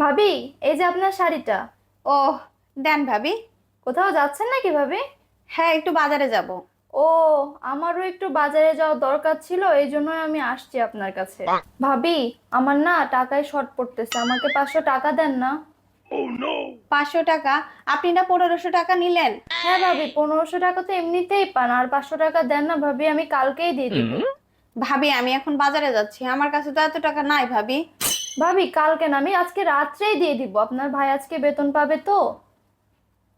ভাবি এই যে আপনার শাড়িটা। ও দেন ভাবি। কোথাও যাচ্ছেন নাকি ভাবি? হ্যাঁ একটু বাজারে যাব। ও আমারও একটু বাজারে যাওয়ার দরকার ছিল এই জন্যই আমি আসছি আপনার কাছে। ভাবি আমার না টাকায় শর্ট পড়তেছে আমাকে পাঁচশো টাকা দেন না। পাঁচশো টাকা? আপনি না পনেরোশো টাকা নিলেন? হ্যাঁ ভাবি পনেরোশো টাকা তো এমনিতেই পান আর পাঁচশো টাকা দেন না ভাবি আমি কালকেই দিয়ে দিব। ভাবি আমি এখন বাজারে যাচ্ছি আমার কাছে তো এত টাকা নাই ভাবি। ভাবি কালকে না আমি আজকে রাত্রেই দিয়ে দিব। আপনার ভাই আজকে বেতন পাবে তো?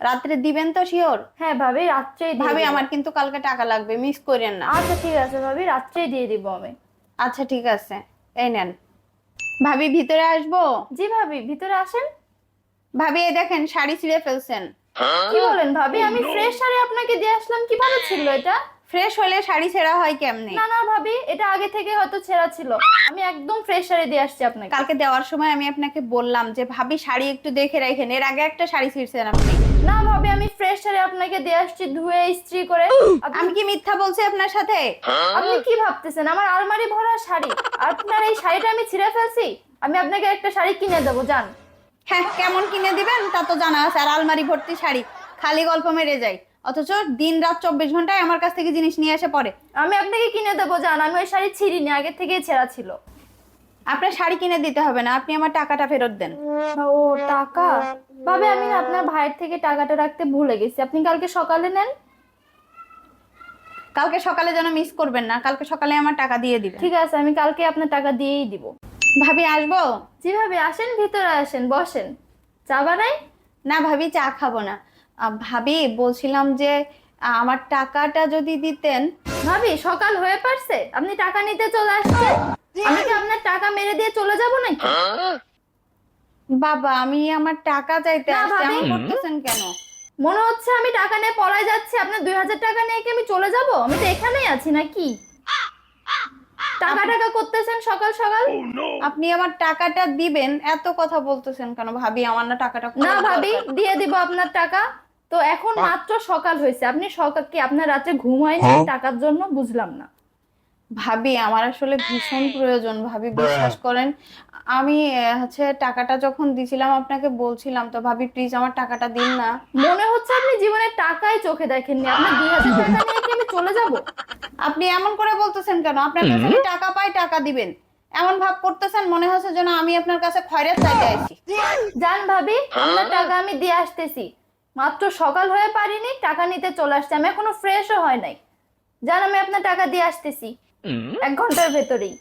রাত্রে দিবেন তো শিওর? হ্যাঁ ভাবি রাত্রেই দিয়ে ভাবি আমার কিন্তু কালকে টাকা লাগবে মিস করেন না। আচ্ছা ঠিক আছে ভাবি রাত্রেই দিয়ে দিব আমি। আচ্ছা ঠিক আছে। এই নেন। ভাবি ভিতরে আসব? জি ভাবি ভিতরে আসেন। ভাবি এই দেখেন শাড়ি ছিঁড়ে ফেলছেন। কি বলেন ভাবি আমি ফ্রেশ শাড়ি আপনাকে দিয়ে আসলাম কীভাবে ছিল এটা? ফ্রেশ হলে শাড়ি ছেঁড়া হয় কেমনে? না না ভাবি এটা আগে থেকে হয়তো ছেঁড়া ছিল। আমি একদম ফ্রেশ শাড়ি দিয়ে আসছি আপনাকে। কালকে দেওয়ার সময় আমি আপনাকে বললাম যে ভাবি শাড়ি একটু দেখে রাখেন। এর আগে একটা শাড়ি ছিঁড়ছেন আপনি। না ভাবি আমি ফ্রেশ শাড়ি আপনাকে দিয়ে আসছি ধুয়ে ইস্ত্রি করে। আমি কি মিথ্যা বলছি আপনার সাথে? আপনি কি ভাবতেছেন? আমার আলমারি ভরা শাড়ি। আপনার এই শাড়িটা আমি ছিঁড়ে ফেলছি? আমি আপনাকে একটা শাড়ি কিনে দেবো যান। হ্যাঁ কেমন কিনে দিবেন তা তো জানা আছে। আর আলমারি ভর্তি শাড়ি। খালি গল্প মেরে যায় অথচ দিন রাত চব্বিশ ঘন্টায় আমার কাছ থেকে জিনিস নিয়ে এসে পরে আমি আপনাকে কিনে দেবো জান। আমি ওই শাড়ি ছিঁড়িনি আগে থেকেই ছেঁড়া ছিল। আপনার শাড়ি কিনে দিতে হবে না আপনি আমার টাকাটা ফেরত দেন। ও টাকা? ভাবে আমি না আপনার ভাইয়ের থেকে টাকাটা রাখতে ভুলে গেছি। আপনি কালকে সকালে নেন। কালকে সকালে যেন মিস করবেন না কালকে সকালে আমার টাকা দিয়ে দিবেন। ঠিক আছে আমি কালকে আপনার টাকা দিয়েই দিব। ভাবি আসব? জি ভাবি আসেন ভিতরে আসেন বসেন। চা বানাই? না ভাবি চা খাব না। ভাবি বলছিলাম যে আমার টাকাটা যদি দিতেন। ভাবি সকাল হয়ে পারছে? আপনি টাকা নিতে চলে আসছেন? আমি কি আপনার টাকা মেরে দিয়ে চলে যাব নাকি? বাবা আমি আমার টাকা চাইতে আসছি। এমন করতেছেন কেন? মনে হচ্ছে আমি টাকা নিয়ে পলায় যাচ্ছি। আপনার দুই হাজার টাকা নিয়ে কি আমি চলে যাব? আমি তো এখানেই আছি নাকি? টাকা টাকা করতেছেন সকাল সকাল? আপনি আমার টাকাটা দিবেন এত কথা বলতেছেন কেন ভাবি? আমার না টাকাটা না ভাবি দিয়ে দিব আপনার টাকা। তো এখন মাত্র সকাল হয়েছে। আপনি সকাল কি আপনার রাতে ঘুম হয়নি? টাকার জন্য বুঝলাম না। ভাবি আমার আসলে ভীষণ প্রয়োজন ভাবি বিশ্বাস করেন। আমি হচ্ছে টাকাটা যখন দিছিলাম আপনাকে বলছিলাম তো ভাবি প্লিজ আমার টাকাটা দিন না। মনে হচ্ছে আপনি জীবনে টাকাই চোখে দেখেননি। আপনার দুই হাজার টাকা নিয়ে কি আমি চলে যাব? আপনি এমন করে বলতেছেন কেন? আপনার কাছে আমি টাকা পাই টাকা দিবেন। এমন ভাব করতেছেন মনে হচ্ছে যেন আমি আপনার কাছে খয়রাত চাইতে আইছি। জান ভাবি আপনার টাকা আমি দিয়ে আসতেছি। মাত্র সকাল হয়ে পারিনি টাকা নিতে চলে আসছে। আমি এখনও ফ্রেশও হয় নাই। জান আমি আপনার টাকা দিয়ে আসতেছি। এক ঘণ্টার ভেতরেই।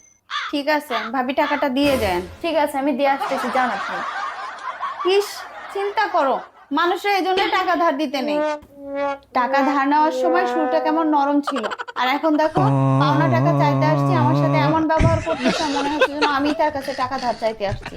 ঠিক আছে ভাবি টাকাটা দিয়ে দেন। ঠিক আছে আমি দিয়ে আসতেছি জান আপনি। ইস চিন্তা করো মানুষের এই জন্য টাকা ধার দিতে নেই। টাকা ধার নেওয়ার সময় শুরুটা কেমন নরম ছিল। আর এখন দেখো পাওনা টাকা চাইতে আসছি আমার সাথে এমন ব্যবহার করতেছে মনে হচ্ছে যেন আমি তার কাছে টাকা ধার চাইতে আসছি।